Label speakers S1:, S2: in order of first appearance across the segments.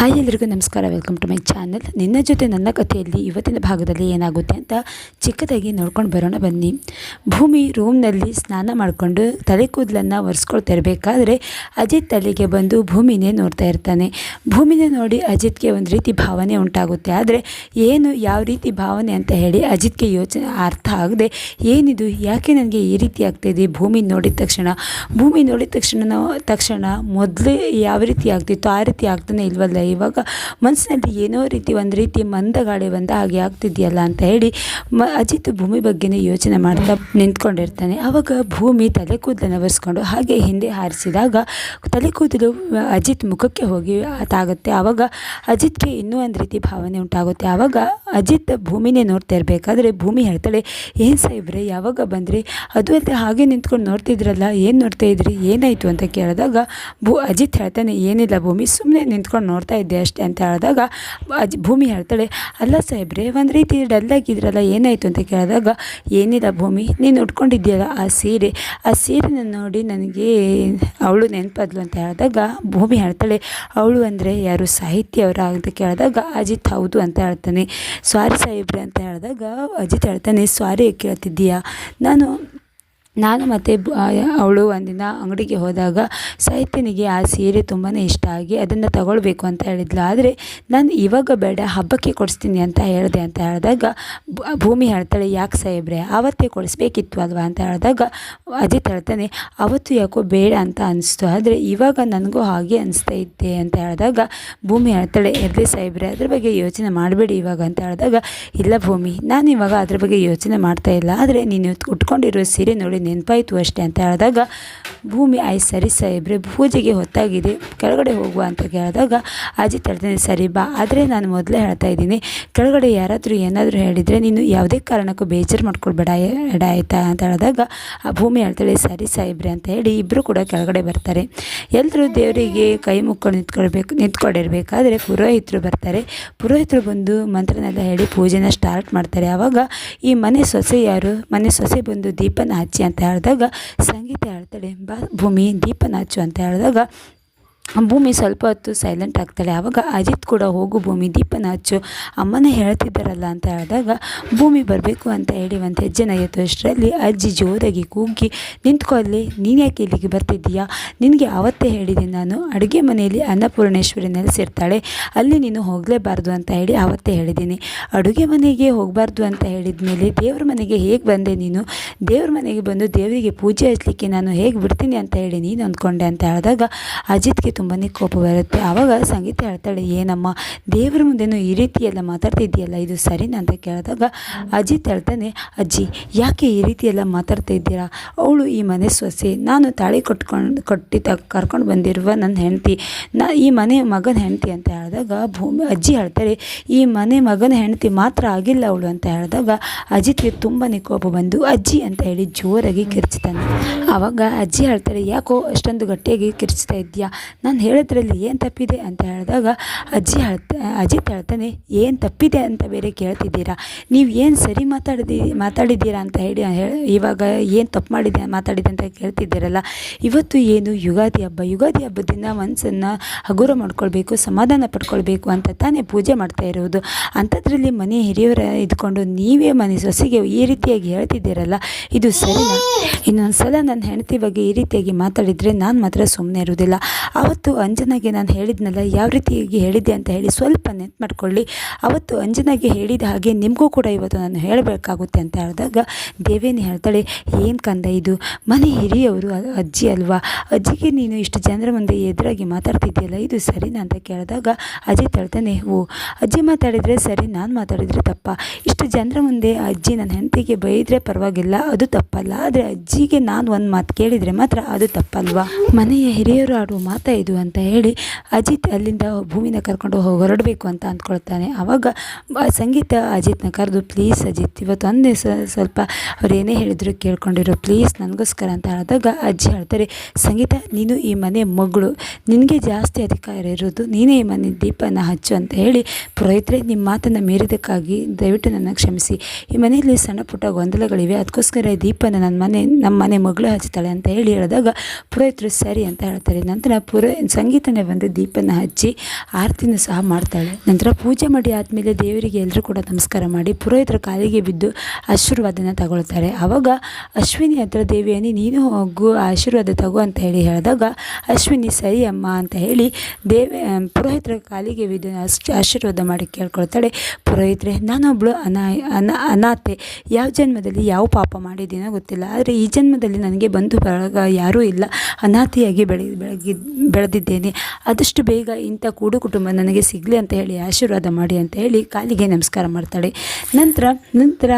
S1: Hi ಎಲ್ರಿಗೂ ನಮಸ್ಕಾರ. Welcome to my channel ನಿನ್ನ ಜೊತೆ ನನ್ನ ಕಥೆಯಲ್ಲಿ ಇವತ್ತಿನ ಭಾಗದಲ್ಲಿ ಏನಾಗುತ್ತೆ ಅಂತ ಚಿಕ್ಕದಾಗಿ ನೋಡ್ಕೊಂಡು ಬರೋಣ ಬನ್ನಿ. ಭೂಮಿ ರೂಮ್ನಲ್ಲಿ ಸ್ನಾನ ಮಾಡಿಕೊಂಡು ತಲೆ ಕೂದಲನ್ನು ಒರೆಸ್ಕೊಳ್ತಾ ಇರಬೇಕಾದ್ರೆ ಅಜಿತ್ ತಲೆಗೆ ಬಂದು ಭೂಮಿನೇ ನೋಡ್ತಾ ಇರ್ತಾನೆ. ಭೂಮಿನೇ ನೋಡಿ ಅಜಿತ್ಗೆ ಒಂದು ರೀತಿ ಭಾವನೆ ಉಂಟಾಗುತ್ತೆ. ಆದರೆ ಏನು, ಯಾವ ರೀತಿ ಭಾವನೆ ಅಂತ ಹೇಳಿ ಅಜಿತ್ಗೆ ಯೋಚನೆ ಅರ್ಥ ಆಗದೆ, ಏನಿದು, ಯಾಕೆ ನನಗೆ ಈ ರೀತಿ ಆಗ್ತಾಯಿದೆ ಭೂಮಿ ನೋಡಿದ ತಕ್ಷಣ, ಭೂಮಿ ನೋಡಿದ ತಕ್ಷಣ ತಕ್ಷಣ ಮೊದಲೇ ಯಾವ ರೀತಿ ಆಗ್ತಿತ್ತು, ಆ ರೀತಿ ಆಗ್ತಾನೆ ಇಲ್ವಲ್ಲ? ಇವಾಗ ಮನಸ್ಸಿನಲ್ಲಿ ಏನೋ ರೀತಿ ಒಂದು ರೀತಿ ಮಂದಗಾಳಿ ಬಂದ ಹಾಗೆ ಆಗ್ತಿದೆಯಲ್ಲ ಅಂತ ಹೇಳಿ ಮ ಅಜಿತ್ ಭೂಮಿ ಬಗ್ಗೆನೇ ಯೋಚನೆ ಮಾಡ್ತಾ ನಿಂತ್ಕೊಂಡಿರ್ತಾನೆ. ಆವಾಗ ಭೂಮಿ ತಲೆ ಕೂದಲನ್ನು ಒರೆಸ್ಕೊಂಡು ಹಾಗೆ ಹಿಂದೆ ಹಾರಿಸಿದಾಗ ತಲೆ ಕೂದಲು ಅಜಿತ್ ಮುಖಕ್ಕೆ ಹೋಗಿ ಆತಾಗುತ್ತೆ ಆವಾಗ ಅಜಿತ್ಗೆ ಇನ್ನೂ ಒಂದು ರೀತಿ ಭಾವನೆ ಉಂಟಾಗುತ್ತೆ. ಆವಾಗ ಅಜಿತ್ ಭೂಮಿನೇ ನೋಡ್ತಾ ಇರಬೇಕಾದ್ರೆ ಭೂಮಿ ಹೇಳ್ತಾಳೆ, ಏನು ಸಾಯಿಬ್ರೆ ಯಾವಾಗ ಬಂದ್ರಿ? ಅದು ಅಲ್ಲದೆ ಹಾಗೆ ನಿಂತ್ಕೊಂಡು ನೋಡ್ತಿದ್ರಲ್ಲ, ಏನು ನೋಡ್ತಾ ಇದ್ರಿ? ಏನಾಯಿತು? ಅಂತ ಕೇಳಿದಾಗ ಭೂ ಅಜಿತ್ ಹೇಳ್ತಾನೆ, ಏನಿಲ್ಲ ಭೂಮಿ ಸುಮ್ಮನೆ ನಿಂತ್ಕೊಂಡು ನೋಡ್ತಾ ಇದ್ದೆ ಅಷ್ಟೇ ಅಂತ ಹೇಳಿದಾಗ, ಅಜ್ ಭೂಮಿ ಹೇಳ್ತಾಳೆ, ಅಲ್ಲ ಸಾಹೇಬ್ರೆ, ಒಂದು ರೀತಿ ಡಲ್ಲಾಗಿದ್ರಲ್ಲ, ಏನಾಯಿತು? ಅಂತ ಕೇಳಿದಾಗ, ಏನಿಲ್ಲ ಭೂಮಿ, ನೀನು ಉಟ್ಕೊಂಡಿದ್ದೀಯಲ್ಲ ಆ ಸೀರೆ. ಆ ಸೀರೆನ ನೋಡಿ ನನಗೆ ಅವಳು ನೆನಪಾದ್ಲು ಅಂತ ಹೇಳಿದಾಗ, ಭೂಮಿ ಹೇಳ್ತಾಳೆ, ಅವಳು ಅಂದರೆ ಯಾರು ಸಾಹಿತ್ಯ ಅವರ ಅಂತ ಕೇಳಿದಾಗ, ಅಜಿತ್ ಹೌದು ಅಂತ ಹೇಳ್ತಾನೆ. ಸ್ವಾರಿ ಸಾಹೇಬ್ರೆ ಅಂತ ಹೇಳಿದಾಗ, ಅಜಿತ್ ಹೇಳ್ತಾನೆ ಸ್ವಾರಿ ಕೇಳ್ತಿದ್ದೀಯಾ? ನಾನು ನಾನು ಮತ್ತು ಅವಳು ಒಂದಿನ ಅಂಗಡಿಗೆ ಹೋದಾಗ ಸಾಹಿತ್ಯನಿಗೆ ಆ ಸೀರೆ ತುಂಬಾ ಇಷ್ಟ ಆಗಿ ಅದನ್ನು ತಗೊಳ್ಬೇಕು ಅಂತ ಹೇಳಿದ್ಲು. ಆದರೆ ನಾನು ಇವಾಗ ಬೇಡ, ಹಬ್ಬಕ್ಕೆ ಕೊಡಿಸ್ತೀನಿ ಅಂತ ಹೇಳಿದೆ ಅಂತ ಹೇಳಿದಾಗ ಭೂಮಿ ಹೇಳ್ತಾಳೆ, ಯಾಕೆ ಸಾಹೇಬ್ರೆ ಆವತ್ತೇ ಕೊಡಿಸ್ಬೇಕಿತ್ತು ಅಲ್ವಾ? ಅಂತ ಹೇಳಿದಾಗ ಅಜಿತ್ ಹೇಳ್ತಾನೆ, ಅವತ್ತು ಯಾಕೋ ಬೇಡ ಅಂತ ಅನಿಸ್ತು. ಆದರೆ ಇವಾಗ ನನಗೂ ಹಾಗೆ ಅನಿಸ್ತಾ ಇದ್ದೆ ಅಂತ ಹೇಳಿದಾಗ ಭೂಮಿ ಹೇಳ್ತಾಳೆ ಎರಡೇ ಸಾಹೇಬ್ರೆ, ಅದ್ರ ಬಗ್ಗೆ ಯೋಚನೆ ಮಾಡಬೇಡಿ ಇವಾಗ ಅಂತ ಹೇಳಿದಾಗ, ಇಲ್ಲ ಭೂಮಿ, ನಾನು ಇವಾಗ ಅದ್ರ ಬಗ್ಗೆ ಯೋಚನೆ ಮಾಡ್ತಾ ಇಲ್ಲ. ಆದರೆ ನೀನು ಉಟ್ಕೊಂಡಿರೋ ಸೀರೆ ನೋಡಿ ನೆನಪಾಯಿತು ಅಷ್ಟೇ ಅಂತ ಹೇಳಿದಾಗ, ಭೂಮಿ ಆಯ್ತು ಸರಿ ಸಾಹೇಬ್ರೆ, ಪೂಜೆಗೆ ಹೊತ್ತಾಗಿದೆ, ಕೆಳಗಡೆ ಹೋಗುವ ಅಂತ ಕೇಳಿದಾಗ ಅಜಿತ್ ಹೇಳ್ತಾನೆ ಸರಿ ಬಾ, ಆದರೆ ನಾನು ಮೊದಲೇ ಹೇಳ್ತಾ ಇದ್ದೀನಿ, ಕೆಳಗಡೆ ಯಾರಾದರೂ ಏನಾದರೂ ಹೇಳಿದರೆ ನೀನು ಯಾವುದೇ ಕಾರಣಕ್ಕೂ ಬೇಜಾರು ಮಾಡ್ಕೊಳ್ಬೇಡ ಎಡ ಆಯಿತಾ? ಅಂತ ಹೇಳಿದಾಗ, ಆ ಭೂಮಿ ಹೇಳ್ತಾಳೆ, ಸರಿ ಸಾಹೇಬ್ರೆ ಅಂತ ಹೇಳಿ ಇಬ್ಬರು ಕೂಡ ಕೆಳಗಡೆ ಬರ್ತಾರೆ. ಎಲ್ಲರೂ ದೇವರಿಗೆ ಕೈ ಮುಕ್ಕೊಂಡು ನಿಂತ್ಕೊಳ್ಬೇಕು, ನಿಂತ್ಕೊಂಡಿರ್ಬೇಕಾದ್ರೆ ಪುರೋಹಿತರು ಬರ್ತಾರೆ. ಪುರೋಹಿತರು ಬಂದು ಮಂತ್ರನೆಲ್ಲ ಹೇಳಿ ಪೂಜೆನ ಸ್ಟಾರ್ಟ್ ಮಾಡ್ತಾರೆ. ಆವಾಗ ಈ ಮನೆ ಸೊಸೆ ಯಾರು ಮನೆ ಸೊಸೆ ಬಂದು ದೀಪನ ಹಚ್ಚಿ ಅಂತ ಹೇಳಿದಾಗ ಸಂಗೀತ ಹೇಳ್ತಾಳೆ ಬಾ ಭೂಮಿ ದೀಪನ ಹಚ್ಚು ಅಂತ ಹೇಳಿದಾಗ ಭೂಮಿ ಸ್ವಲ್ಪ ಹೊತ್ತು ಸೈಲೆಂಟ್ ಆಗ್ತಾಳೆ. ಆವಾಗ ಅಜಿತ್ ಕೂಡ ಹೋಗು, ಭೂಮಿ ದೀಪನ ಹಚ್ಚು. ಅಮ್ಮನ ಹೇಳ್ತಿದ್ದಾರಲ್ಲ ಅಂತ ಹೇಳಿದಾಗ, ಭೂಮಿ ಬರಬೇಕು ಅಂತ ಹೇಳಿ ಒಂದು ಹೆಜ್ಜೆನ ಎತ್ತುವಷ್ಟರಲ್ಲಿ ಅಜ್ಜಿ ಜೋರಾಗಿ ಕೂಗಿ, ನಿಂತ್ಕೊ ಅಲ್ಲಿ ಯಾಕೆ ಇಲ್ಲಿಗೆ ಬರ್ತಿದ್ದೀಯಾ? ನಿನಗೆ ಆವತ್ತೇ ಹೇಳಿದೆ ನಾನು. ಅಡುಗೆ ಮನೆಯಲ್ಲಿ ಅನ್ನಪೂರ್ಣೇಶ್ವರಿ ನೆಲೆಸಿರ್ತಾಳೆ. ಅಲ್ಲಿ ನೀನು ಹೋಗಲೇಬಾರ್ದು ಅಂತ ಹೇಳಿ ಆವತ್ತೇ ಹೇಳಿದ್ದೀನಿ. ಅಡುಗೆ ಮನೆಗೆ ಹೋಗಬಾರ್ದು ಅಂತ ಹೇಳಿದ ಮೇಲೆ ದೇವ್ರ ಮನೆಗೆ ಹೇಗೆ ಬಂದೆ ನೀನು? ದೇವ್ರ ಮನೆಗೆ ಬಂದು ದೇವರಿಗೆ ಪೂಜೆ ಹಚ್ಚಲಿಕ್ಕೆ ನಾನು ಹೇಗೆ ಬಿಡ್ತೀನಿ ಅಂತ ಹೇಳಿ ನೀನು ಅಂದ್ಕೊಂಡೆ ಅಂತ ಹೇಳಿದಾಗ, ಅಜಿತ್ಗೆ ತುಂಬಾ ಕೋಪ ಬರುತ್ತೆ. ಆವಾಗ ಸಂಗೀತ ಹೇಳ್ತಾಳೆ, ಏನಮ್ಮ, ದೇವರ ಮುಂದೆನೂ ಈ ರೀತಿ ಎಲ್ಲ ಮಾತಾಡ್ತಿದ್ದೀಯಲ್ಲ, ಇದು ಸರಿನಾ? ಅಂತ ಕೇಳಿದಾಗ ಅಜಿತ್ ಹೇಳ್ತಾನೆ, ಅಜ್ಜಿ, ಯಾಕೆ ಈ ರೀತಿ ಎಲ್ಲ ಮಾತಾಡ್ತಾ ಇದ್ದೀರಾ? ಅವಳು ಈ ಮನೆ ಸೊಸೆ. ನಾನು ತಾಳಿ ಕೊಟ್ಕೊಂಡು ಕೊಟ್ಟಿದ್ದ ಕರ್ಕೊಂಡು ಬಂದಿರುವ ನನ್ನ ಹೆಂಡತಿ. ನಾ, ಈ ಮನೆ ಮಗನ ಹೆಂಡತಿ ಅಂತ ಹೇಳಿದಾಗ ಭೂಮಿ, ಅಜ್ಜಿ ಹೇಳ್ತಾರೆ, ಈ ಮನೆ ಮಗನ ಹೆಂಡತಿ ಮಾತ್ರ ಆಗಿಲ್ಲ ಅವಳು ಅಂತ ಹೇಳಿದಾಗ ಅಜಿತ್ಗೆ ತುಂಬಾ ಕೋಪ ಬಂದು, ಅಜ್ಜಿ ಅಂತ ಹೇಳಿ ಜೋರಾಗಿ ಕಿರ್ಚ್ತಾನೆ. ಆವಾಗ ಅಜ್ಜಿ ಹೇಳ್ತಾರೆ, ಯಾಕೋ ಅಷ್ಟೊಂದು ಗಟ್ಟಿಯಾಗಿ ಕಿರ್ಚ್ತಾ ಇದೆಯಾ ಹೇಳಿದ್ರಲ್ಲಿ ಏನು ತಪ್ಪಿದೆ ಅಂತ ಹೇಳಿದಾಗ, ಅಜ್ಜಿ ಹೇಳ್ತಾ ಅಜಿತ್ ಹೇಳ್ತಾನೆ, ಏನು ತಪ್ಪಿದೆ ಅಂತ ಬೇರೆ ಕೇಳ್ತಿದ್ದೀರಾ? ನೀವು ಏನು ಸರಿ ಮಾತಾಡಿದಿ, ಮಾತಾಡಿದ್ದೀರಾ ಅಂತ ಹೇಳಿ ಇವಾಗ ಏನು ತಪ್ಪು ಮಾಡಿದೆ, ಮಾತಾಡಿದೆ ಅಂತ ಕೇಳ್ತಿದ್ದೀರಲ್ಲ, ಇವತ್ತು ಏನು ಯುಗಾದಿ ಹಬ್ಬ? ಯುಗಾದಿ ಹಬ್ಬದಿಂದ ಮನಸ್ಸನ್ನು ಹಗುರ ಮಾಡ್ಕೊಳ್ಬೇಕು, ಸಮಾಧಾನ ಪಡ್ಕೊಳ್ಬೇಕು ಅಂತ ತಾನೇ ಪೂಜೆ ಮಾಡ್ತಾ ಇರೋದು. ಅಂಥದ್ರಲ್ಲಿ ಮನೆ ಹಿರಿಯವರ ಇದ್ಕೊಂಡು ನೀವೇ ಮನೆ ಸೊಸೆಗೆ ಈ ರೀತಿಯಾಗಿ ಹೇಳ್ತಿದ್ದೀರಲ್ಲ, ಇದು ಸರಿ ಇನ್ನೊಂದು ಸಲ ನನ್ನ ಹೆಂಡತಿ ಬಗ್ಗೆ ಈ ರೀತಿಯಾಗಿ ಮಾತಾಡಿದರೆ ನಾನು ಮಾತ್ರ ಸುಮ್ಮನೆ ಇರೋದಿಲ್ಲ ಅವತ್ತು ಅಂಜನಾಗೆ ನಾನು ಹೇಳಿದ್ನಲ್ಲ, ಯಾವ ರೀತಿಯಾಗಿ ಹೇಳಿದ್ದೆ ಅಂತ ಹೇಳಿ ಸ್ವಲ್ಪ ನೆನ್ಪು ಮಾಡ್ಕೊಳ್ಳಿ. ಅವತ್ತು ಅಂಜನಾಗೆ ಹೇಳಿದ ಹಾಗೆ ನಿಮಗೂ ಕೂಡ ಇವತ್ತು ನಾನು ಹೇಳಬೇಕಾಗುತ್ತೆ ಅಂತ ಹೇಳಿದಾಗ, ದೇವೇನಿ ಹೇಳ್ತಾಳೆ, ಏನು ಕಂದ ಇದು? ಮನೆ ಹಿರಿಯವರು ಅಜ್ಜಿ ಅಲ್ವಾ? ಅಜ್ಜಿಗೆ ನೀನು ಇಷ್ಟು ಜನರ ಮುಂದೆ ಎದುರಾಗಿ ಮಾತಾಡ್ತಿದ್ದೀಯಲ್ಲ, ಇದು ಸರಿನಾ ಅಂತ ಕೇಳಿದಾಗ, ಅಜ್ಜಿ ತಳ್ತಾನೆ, ಓ, ಅಜ್ಜಿ ಮಾತಾಡಿದರೆ ಸರಿ, ನಾನು ಮಾತಾಡಿದರೆ ತಪ್ಪ. ಇಷ್ಟು ಜನರ ಮುಂದೆ ಅಜ್ಜಿ ನನ್ನ ಹೆಂಡತಿಗೆ ಬೈದರೆ ಪರವಾಗಿಲ್ಲ, ಅದು ತಪ್ಪಲ್ಲ. ಆದರೆ ಅಜ್ಜಿಗೆ ನಾನು ಒಂದು ಮಾತು ಕೇಳಿದರೆ ಮಾತ್ರ ಅದು ತಪ್ಪಲ್ವಾ? ಮನೆಯ ಹಿರಿಯರು ಆಡುವ ಮಾತಾ ಇದು ಅಂತ ಹೇಳಿ ಅಜಿತ್ ಅಲ್ಲಿಂದ ಭೂಮಿನ ಕರ್ಕೊಂಡು ಹೊರಡಬೇಕು ಅಂತ ಅಂದ್ಕೊಳ್ತಾನೆ. ಆವಾಗ ಸಂಗೀತ ಅಜಿತ್ನ ಕರೆದು, ಪ್ಲೀಸ್ ಅಜಿತ್, ಇವತ್ತು ಒಂದೇ ಸ್ವಲ್ಪ ಅವ್ರು ಏನೇ ಹೇಳಿದ್ರು ಕೇಳ್ಕೊಂಡಿರೋ, ಪ್ಲೀಸ್ ನನಗೋಸ್ಕರ ಅಂತ ಹೇಳಿದಾಗ ಅಜ್ಜಿ ಹೇಳ್ತಾರೆ, ಸಂಗೀತ, ನೀನು ಈ ಮನೆ ಮಗಳು. ನಿನಗೆ ಜಾಸ್ತಿ ಅಧಿಕಾರ ಇರೋದು ನೀನೇ ಈ ಮನೆ ದೀಪನ ಹಚ್ಚು ಅಂತ ಹೇಳಿ ಪುರೋಹಿತರೆ ನಿಮ್ಮ ಮಾತನ್ನು ಮೀರಿದಕ್ಕಾಗಿ ದಯವಿಟ್ಟು ನನ್ನ ಕ್ಷಮಿಸಿ. ಈ ಮನೆಯಲ್ಲಿ ಸಣ್ಣ ಪುಟ್ಟ ಗೊಂದಲಗಳಿವೆ ಅದಕ್ಕೋಸ್ಕರ ದೀಪನ ನನ್ನ ಮನೆ ನಮ್ಮ ಮನೆ ಮಗಳು ಹಚ್ತಾಳೆ ಅಂತ ಹೇಳಿ ಹೇಳಿದಾಗ ಪುರೋಹಿತರು, ಸರಿ ಅಂತ ಹೇಳ್ತಾರೆ. ನಂತರ ಪುರೋ ಸಂಗೀತನೇ ಬಂದು ದೀಪನ ಹಚ್ಚಿ ಆರತಿನ ಸಹ ಮಾಡ್ತಾಳೆ. ನಂತರ ಪೂಜೆ ಮಾಡಿ ಆದಮೇಲೆ ದೇವರಿಗೆ ಎಲ್ಲರೂ ಕೂಡ ನಮಸ್ಕಾರ ಮಾಡಿ ಪುರೋಹಿತರ ಕಾಲಿಗೆ ಬಿದ್ದು ಆಶೀರ್ವಾದನ ತಗೊಳ್ತಾರೆ. ಆವಾಗ ಅಶ್ವಿನಿ ಹತ್ರ ದೇವಿಯನ್ನು ನೀನು ಹೋಗು, ಆಶೀರ್ವಾದ ತಗೋ ಅಂತ ಹೇಳಿ ಹೇಳಿದಾಗ, ಅಶ್ವಿನಿ, ಸರಿ ಅಮ್ಮ ಅಂತ ಹೇಳಿ ದೇವಿ ಪುರೋಹಿತರ ಕಾಲಿಗೆ ಬಿದ್ದು ಆಶೀರ್ವಾದ ಮಾಡಿ ಕೇಳ್ಕೊಳ್ತಾಳೆ. ಪುರೋಹಿತರೆ, ನಾನೊಬ್ಳು ಅನಾ ಅನಾ, ಅನಾಥೆ. ಯಾವ ಜನ್ಮದಲ್ಲಿ ಯಾವ ಪಾಪ ಮಾಡಿದ್ದೀನೋ ಗೊತ್ತಿಲ್ಲ. ಆದರೆ ಈ ಜನ್ಮದಲ್ಲಿ ನನಗೆ ಬಂಧು ಬಳಗ ಯಾರೂ ಇಲ್ಲ. ಅನಾಥೆಯಾಗಿ ಬೆಳೆ, ಬೆಳಗಿ ಬೆಳೆದಿದ್ದೇನೆ ಆದಷ್ಟು ಬೇಗ ಇಂಥ ಕೂಡು ಕುಟುಂಬ ನನಗೆ ಸಿಗಲಿ ಅಂತ ಹೇಳಿ ಆಶೀರ್ವಾದ ಮಾಡಿ ಅಂತ ಹೇಳಿ ಕಾಲಿಗೆ ನಮಸ್ಕಾರ ಮಾಡ್ತಾಳೆ. ನಂತರ ನಂತರ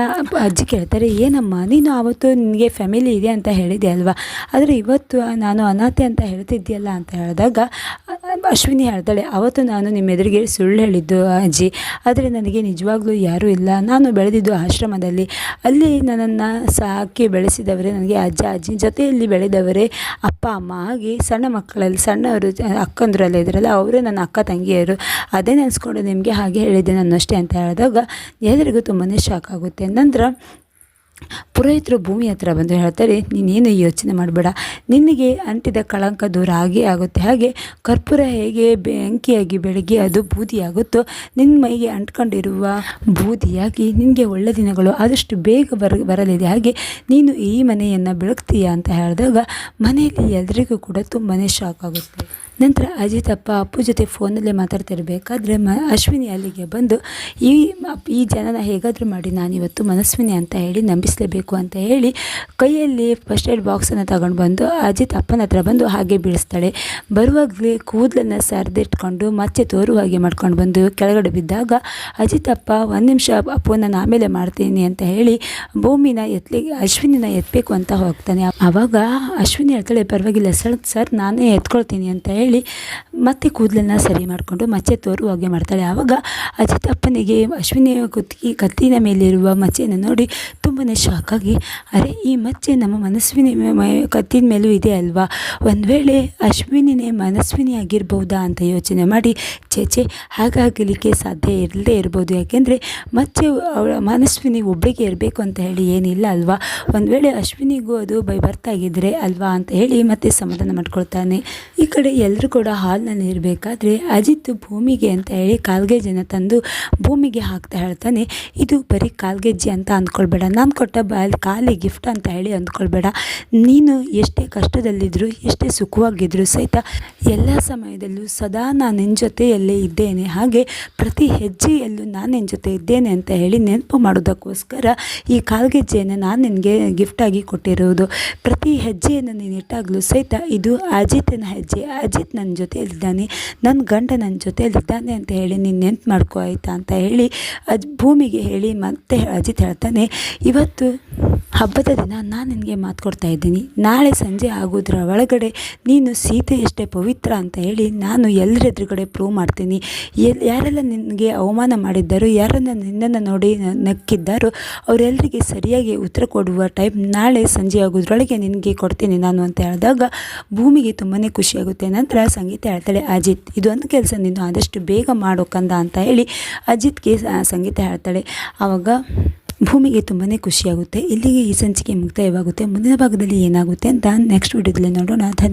S1: ಅಜ್ಜಿ ಕೇಳ್ತಾರೆ, ಏನಮ್ಮ, ನೀನು ಆವತ್ತು ನಿನಗೆ ಫ್ಯಾಮಿಲಿ ಇದೆ ಅಂತ ಹೇಳಿದೆ ಅಲ್ವಾ ಆದರೆ ಇವತ್ತು ನಾನು ಅನಾಥೆ ಅಂತ ಹೇಳ್ತಿದ್ದೀಯಲ್ಲ ಅಂತ ಹೇಳಿದಾಗ ಅಶ್ವಿನಿ ಹೇಳ್ತಾಳೆ ಅವತ್ತು ನಾನು ನಿಮ್ಮ ಎದುರಿಗೆ ಸುಳ್ಳು ಹೇಳಿದ್ದು ಅಜ್ಜಿ, ಆದರೆ ನನಗೆ ನಿಜವಾಗ್ಲೂ ಯಾರೂ ಇಲ್ಲ. ನಾನು ಬೆಳೆದಿದ್ದು ಆಶ್ರಮದಲ್ಲಿ. ಅಲ್ಲಿ ನನ್ನನ್ನು ಸಾಕಿ ಬೆಳೆಸಿದವರೇ ನನಗೆ ಅಜ್ಜ, ಅಜ್ಜಿ ಜೊತೆಯಲ್ಲಿ ಬೆಳೆದವರೇ ಅಪ್ಪ, ಅಮ್ಮ. ಹಾಗೆ ಸಣ್ಣ ಮಕ್ಕಳಲ್ಲಿ, ಸಣ್ಣವರು, ಅಕ್ಕಂದ್ರಲ್ಲಿ ಇದ್ರಲ್ಲ, ಅವರೇ ನನ್ನ ಅಕ್ಕ ತಂಗಿಯರು. ಅದೇ ನೆನೆಸ್ಕೊಂಡು ನಿಮಗೆ ಹಾಗೆ ಹೇಳಿದ್ದೆ ನಾನು ಅಷ್ಟೇ ಅಂತ ಹೇಳಿದಾಗ ಎಲ್ಲರಿಗೂ ತುಂಬಾ ಶಾಕ್ ಆಗುತ್ತೆ. ನಂತರ ಪುರೋಹಿತರು ಭೂಮಿ ಹತ್ರ ಬಂದು ಹೇಳ್ತಾರೆ, ನೀನೇನು ಯೋಚನೆ ಮಾಡಬೇಡ. ನಿನಗೆ ಅಂಟಿದ ಕಳಂಕ ದೂರ ಆಗೇ ಆಗುತ್ತೆ. ಹಾಗೆ ಕರ್ಪೂರ ಹೇಗೆ ಬೆಂಕಿಯಾಗಿ ಬೆಳಗ್ಗೆ ಅದು ಬೂದಿಯಾಗುತ್ತೋ ನಿನ್ನ ಮೈಗೆ ಅಂಟ್ಕೊಂಡಿರುವ ಬೂದಿಯಾಗಿ ನಿನಗೆ ಒಳ್ಳೆ ದಿನಗಳು ಆದಷ್ಟು ಬೇಗ ಬರ, ಬರಲಿದೆ. ಹಾಗೆ ನೀನು ಈ ಮನೆಯನ್ನು ಬೆಳಗ್ತೀಯಾ ಅಂತ ಹೇಳಿದಾಗ ಮನೆಯಲ್ಲಿ ಎಲ್ರಿಗೂ ಕೂಡ ತುಂಬಾ ಶಾಕ್ ಆಗುತ್ತೆ. ನಂತರ ಅಜಿತ್ ಅಪ್ಪ ಜೊತೆ ಫೋನಲ್ಲೇ ಮಾತಾಡ್ತಿರಬೇಕಾದ್ರೆ ಮ ಅಶ್ವಿನಿ ಅಲ್ಲಿಗೆ ಬಂದು, ಈ ಈ ಜನನ ಹೇಗಾದರೂ ಮಾಡಿ, ನಾನಿವತ್ತು ಮನಸ್ವಿನಿ ಅಂತ ಹೇಳಿ ನಂಬಿಸಲೇಬೇಕು ಅಂತ ಹೇಳಿ ಕೈಯಲ್ಲಿ ಫಸ್ಟ್ ಏಡ್ ಬಾಕ್ಸನ್ನು ತಗೊಂಡು ಬಂದು ಅಜಿತ್ ಅಪ್ಪನ ಹತ್ರ ಬಂದು ಹಾಗೆ ಬೀಳಿಸ್ತಾಳೆ. ಬರುವಾಗಲೇ ಕೂದಲನ್ನು ಸರಿದಿಟ್ಕೊಂಡು ಮತ್ತೆ ತೋರುವ ಹಾಗೆ ಮಾಡ್ಕೊಂಡು ಬಂದು ಕೆಳಗಡೆ ಬಿದ್ದಾಗ ಅಪ್ಪ ಒಂದು ನಿಮಿಷ ಅಪ್ಪನ ನಾಮೇಲೆ ಮಾಡ್ತೀನಿ ಅಂತ ಹೇಳಿ ಭೂಮಿನ ಎತ್ತಲಿ ಅಶ್ವಿನಿನ ಎತ್ತಬೇಕು ಅಂತ ಹೋಗ್ತಾನೆ. ಆವಾಗ ಅಶ್ವಿನಿ ಹೇಳ್ತಾಳೆ, ಪರವಾಗಿಲ್ಲ ಸರ್ ಸರ್, ನಾನೇ ಎತ್ಕೊಳ್ತೀನಿ ಅಂತ ಮತ್ತೆ ಕೂದಲನ್ನು ಸರಿ ಮಾಡಿಕೊಂಡು ಮಚ್ಚೆ ತೋರುವ ಹಾಗೆ ಮಾಡ್ತಾಳೆ. ಆವಾಗ ಅಜಿತ್ ಅಪ್ಪನಿಗೆ ಅಶ್ವಿನಿಯ ಕುತ್ತಿಗೆ ಕತ್ತಿನ ಮೇಲಿರುವ ಮಚ್ಚೆಯನ್ನು ನೋಡಿ ತುಂಬಾ ಶಾಕಾಗಿ ಅರೆ, ಈ ಮಚ್ಚೆ ನಮ್ಮ ಮನಸ್ವಿನಿ ಕತ್ತಿನ ಮೇಲೂ ಇದೆ ಅಲ್ವಾ? ಒಂದು ವೇಳೆ ಅಶ್ವಿನಿನೇ ಮನಸ್ವಿನಿ ಆಗಿರ್ಬೋದಾ ಅಂತ ಯೋಚನೆ ಮಾಡಿ ಚೇಚೆ ಹಾಗಾಗಲಿಕ್ಕೆ ಸಾಧ್ಯ ಇರಲೇ ಇರ್ಬೋದು. ಯಾಕೆಂದರೆ ಮಚ್ಚೆ ಅವಳ ಮನಸ್ವಿನಿ ಒಬ್ಬಳಿಗೆ ಇರಬೇಕು ಅಂತ ಹೇಳಿ ಏನಿಲ್ಲ ಅಲ್ವಾ? ಒಂದು ವೇಳೆ ಅಶ್ವಿನಿಗೂ ಅದು ಬೈ ಬರ್ತಾಗಿದ್ದರೆ ಅಲ್ವಾ? ಅಂತ ಹೇಳಿ ಮತ್ತೆ ಸಮಾಧಾನ ಮಾಡ್ಕೊಳ್ತಾನೆ. ಈ ಕಡೆ ಎಲ್ಲರೂ ಕೂಡ ಹಾಲ್ನಲ್ಲಿ ಇರಬೇಕಾದ್ರೆ ಅಜಿತ್ ಭೂಮಿಗೆ ಅಂತ ಹೇಳಿ ಕಾಲ್ಗೆಜ್ಜೆನ ತಂದು ಭೂಮಿಗೆ ಹಾಕ್ತಾ ಹೇಳ್ತಾನೆ, ಇದು ಬರೀ ಕಾಲ್ಗೆಜ್ಜೆ ಅಂತ ಅಂದ್ಕೊಳ್ಬೇಡ, ನಾನು ಕೊಟ್ಟ ಬಾಲ್ ಕಾಲಿ ಗಿಫ್ಟ್ ಅಂತ ಹೇಳಿ ಅಂದ್ಕೊಳ್ಬೇಡ. ನೀನು ಎಷ್ಟೇ ಕಷ್ಟದಲ್ಲಿದ್ದರೂ ಎಷ್ಟೇ ಸುಖವಾಗಿದ್ದರೂ ಸಹಿತ ಎಲ್ಲ ಸಮಯದಲ್ಲೂ ಸದಾ ನಾನು ನಿನ್ನ ಜೊತೆಯಲ್ಲೇ ಇದ್ದೇನೆ. ಹಾಗೆ ಪ್ರತಿ ಹೆಜ್ಜೆಯಲ್ಲೂ ನಾನು ನಿನ್ನ ಜೊತೆ ಇದ್ದೇನೆ ಅಂತ ಹೇಳಿ ನೆನಪು ಮಾಡೋದಕ್ಕೋಸ್ಕರ ಈ ಕಾಲ್ಗೆಜ್ಜೆಯನ್ನು ನಾನು ನಿನಗೆ ಗಿಫ್ಟಾಗಿ ಕೊಟ್ಟಿರುವುದು ಪ್ರತಿ ಹೆಜ್ಜೆಯನ್ನು ನೀನು ಇಟ್ಟಾಗಲೂ ಸಹಿತ ಇದು ಅಜಿತನ ಹೆಜ್ಜೆ. ಅಜಿತ್ ನನ್ನ ಜೊತೆಯಲ್ಲಿದ್ದಾನೆ ನನ್ನ ಗಂಡ ನನ್ನ ಜೊತೆಯಲ್ಲಿದ್ದಾನೆ ಅಂತ ಹೇಳಿ ನೀನು ನೆನ್ಪು ಮಾಡ್ಕೋ ಆಯಿತಾ ಅಂತ ಹೇಳಿ ಅಜ್ ಭೂಮಿಗೆ ಹೇಳಿ ಮತ್ತೆ ಅಜಿತ್ ಹೇಳ್ತಾನೆ, ಇವತ್ತು ಹಬ್ಬದ ದಿನ ನಾನು ನಿನಗೆ ಮಾತು ಕೊಡ್ತಾ ಇದ್ದೀನಿ. ನಾಳೆ ಸಂಜೆ ಆಗೋದ್ರ ಒಳಗಡೆ ನೀನು ಸೀತೆ ಎಷ್ಟೇ ಪವಿತ್ರ ಅಂತ ಹೇಳಿ ನಾನು ಎಲ್ಲರ ಎದುರುಗಡೆ ಪ್ರೂವ್ ಮಾಡ್ತೀನಿ. ಎಲ್ಲಿ ಯಾರೆಲ್ಲ ನಿನಗೆ ಅವಮಾನ ಮಾಡಿದ್ದಾರೋ ಯಾರನ್ನು ನಿನ್ನನ್ನು ನೋಡಿ ನಕ್ಕಿದ್ದಾರೋ ಅವರೆಲ್ಲರಿಗೆ ಸರಿಯಾಗಿ ಉತ್ತರ ಕೊಡುವ ಟೈಮ್ ನಾಳೆ ಸಂಜೆ ಆಗೋದ್ರೊಳಗೆ ನಿನಗೆ ಕೊಡ್ತೀನಿ ನಾನು ಅಂತ ಹೇಳಿದಾಗ ಭೂಮಿಗೆ ತುಂಬಾ ಖುಷಿಯಾಗುತ್ತೆ ನಂತರ ಸಂಗೀತ ಹೇಳ್ತಾಳೆ, ಅಜಿತ್ ಇದೊಂದು ಕೆಲಸ ನೀನು ಆದಷ್ಟು ಬೇಗ ಮಾಡೋಕಂದ ಅಂತ ಹೇಳಿ ಅಜಿತ್ಗೆ ಸಂಗೀತ ಹೇಳ್ತಾಳೆ. ಆವಾಗ ಭೂಮಿಗೆ ತುಂಬಾ ಖುಷಿಯಾಗುತ್ತೆ. ಇಲ್ಲಿಗೆ ಈ ಸಂಚಿಕೆ ಮುಕ್ತಾಯವಾಗುತ್ತೆ. ಮುಂದಿನ ಭಾಗದಲ್ಲಿ ಏನಾಗುತ್ತೆ ಅಂತ ನೆಕ್ಸ್ಟ್ ವಿಡಿಯೋದಲ್ಲಿ ನೋಡೋಣ. ಧನ್ಯವಾದ.